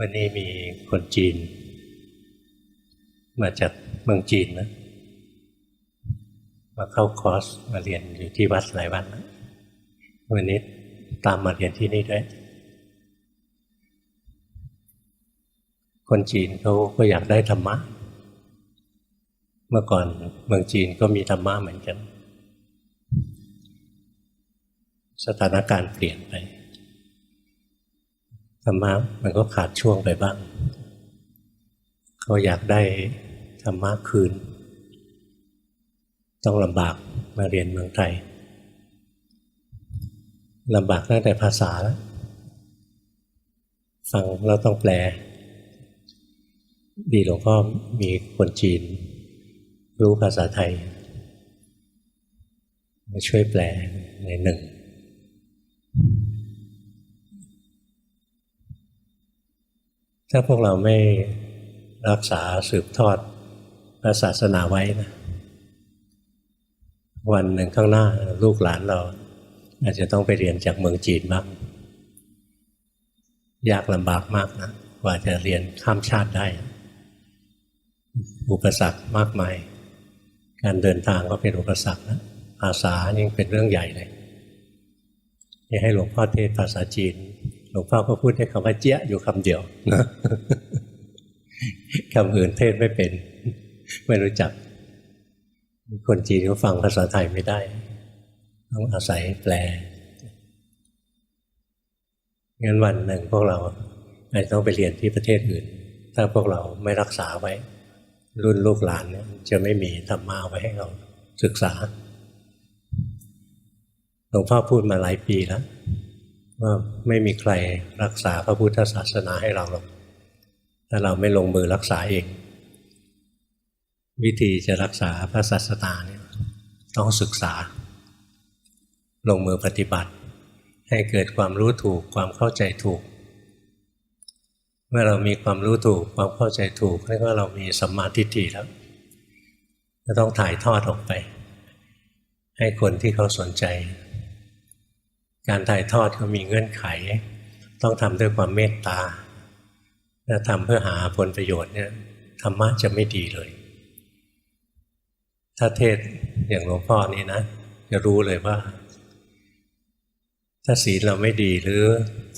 วันนี้มีคนจีน มาจากเมืองจีนนะ มาเข้าคอร์สมาเรียนอยู่ที่วัดหลายวันแล้ววันนี้ตามมาเรียนที่นี่ด้วย คนจีนเขาก็อยากได้ธรรมะ เมื่อก่อนเมืองจีนก็มีธรรมะเหมือนกัน สถานการณ์เปลี่ยนไป ธรรมะมันก็ขาดช่วงไปบ้างเขาอยากได้ธรรมะคืน ต้องลำบากมาเรียนเมืองไทยลำบากตั้งแต่ภาษาแล้วฟังเราต้องแปล ดีหลวงพ่อมีคนจีน รู้ภาษาไทยมาช่วยแปลในหนึ่ง ถ้าพวกเราไม่รักษาสืบทอดพระศาสนาไว้นะวันหนึ่งข้างหน้าลูกหลานเรา อาจจะต้องไปเรียนจากเมืองจีนบ้างยากลำบากมากนะกว่าจะเรียนข้ามชาติได้ อุปสรรคมากมาย การเดินทางก็เป็นอุปสรรคนะภาษานี่เป็นเรื่องใหญ่เลยนี่ให้หลวงพ่อเทศภาษาจีน หลวงพ่อก็พูดได้คำว่าเจี๊ยอยู่คำเดียวนะคำอื่นเทศไม่เป็น ไม่รู้จัก คนจีนเขาฟังภาษาไทยไม่ได้ ต้องอาศัยแปลงั้นวันหนึ่งพวกเราอาจจะต้องไปเรียนที่ประเทศอื่น ถ้าพวกเราไม่รักษาไว้ รุ่นลูกหลานเนี่ยจะไม่มีธรรมะไว้ให้เราศึกษาหลวงพ่อพูดมาหลายปีแล้ว ว่าไม่มีใครรักษาพระพุทธศาสนาให้เราหรอกถ้าเราไม่ลงมือรักษาเอง วิธีจะรักษาพระศาสนาเนี่ยต้องศึกษา ลงมือปฏิบัติ ให้เกิดความรู้ถูกความเข้าใจถูก เมื่อเรามีความรู้ถูกความเข้าใจถูกเรียกว่าเรามีสัมมาทิฏฐิแล้วจะต้องถ่ายทอดออกไป ให้คนที่เขาสนใจ การถ่ายทอดก็มีเงื่อนไข ต้องทำด้วยความเมตตาถ้าทำเพื่อหาผลประโยชน์เนี่ยธรรมะจะไม่ดีเลย ถ้าเทศอย่างหลวงพ่อนี่นะ จะรู้เลยว่า ถ้าศีลเราไม่ดีหรือ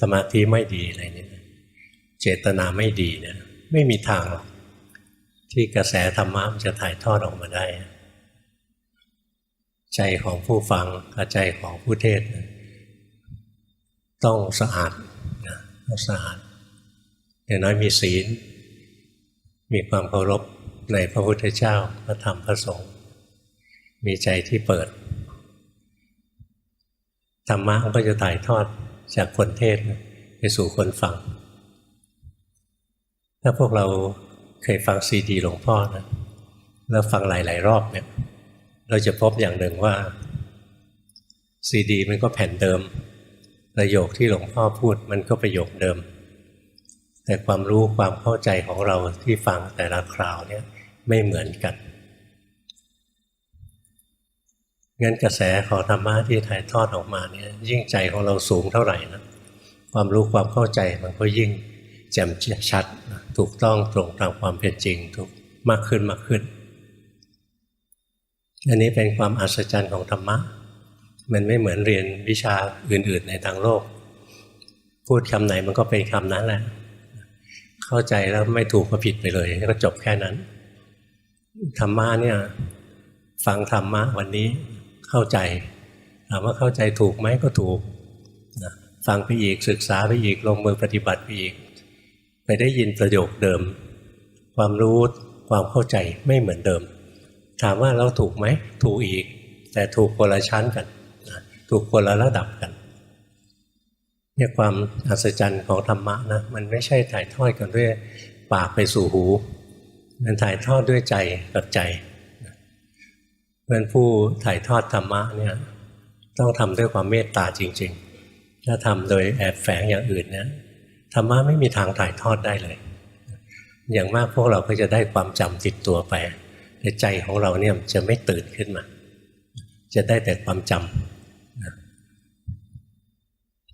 สมาธิไม่ดีอะไรเนี่ยเจตนาไม่ดีเนี่ยไม่มีทางหรอกที่กระแสธรรมะมันจะถ่ายทอดออกมาได้ ใจของผู้ฟังกับใจของผู้เทศ ต้องสะอาดนะต้องสะอาดอย่างน้อยมีศีล มีความเคารพในพระพุทธเจ้าพระธรรมพระสงฆ์มีใจที่เปิดธรรมะก็จะถ่ายทอดจากคนเทศไปสู่คนฟัง ถ้าพวกเราเคยฟังซีดีหลวงพ่อนะแล้วฟังหลาย ๆ รอบเนี่ย เราจะพบอย่างหนึ่งว่าซีดีมันก็แผ่นเดิม ประโยคที่หลวงพ่อพูดมันก็ประโยคเดิม แต่ความรู้ความเข้าใจของเราที่ฟังแต่ละคราวเนี่ยไม่เหมือนกันงั้นกระแสของธรรมะที่ถ่ายทอดออกมาเนี่ยยิ่งใจของเราสูงเท่าไหร่นะความรู้ความเข้าใจมันก็ยิ่งแจ่มชัด ถูกต้องตรงตามความเป็นจริงถูกมากขึ้นมากขึ้น อันนี้เป็นความอัศจรรย์ของธรรมะ มันไม่เหมือนเรียนวิชาอื่น ๆ ในทางโลก พูดคำไหนมันก็เป็นคำนั้นแหละ เข้าใจแล้วไม่ถูกก็ผิดไปเลยก็จบแค่นั้น ธรรมะเนี่ย ฟังธรรมะวันนี้เข้าใจถามว่าเข้าใจถูกไหมก็ถูกนะฟังไปอีกศึกษาไปอีกลงมือปฏิบัติไปอีก ไปได้ยินประโยคเดิม ความรู้ความเข้าใจไม่เหมือนเดิม ถามว่าเราถูกไหมถูกอีก แต่ถูกคนละชั้นกัน ถูกคนละระดับกันเนี่ยความอัศจรรย์ของธรรมะนะมันไม่ใช่ถ่ายทอดกันด้วยปากไปสู่หู มันถ่ายทอดด้วยใจกับใจเพราะผู้ถ่ายทอดธรรมะเนี่ยต้องทำด้วยความเมตตาจริง ๆ ถ้าทำโดยแอบแฝงอย่างอื่นเนี่ยธรรมะไม่มีทางถ่ายทอดได้เลย อย่างมากพวกเราก็จะได้ความจำติดตัวไปแต่ใจของเราเนี่ยจะไม่ตื่นขึ้นมา จะได้แต่ความจ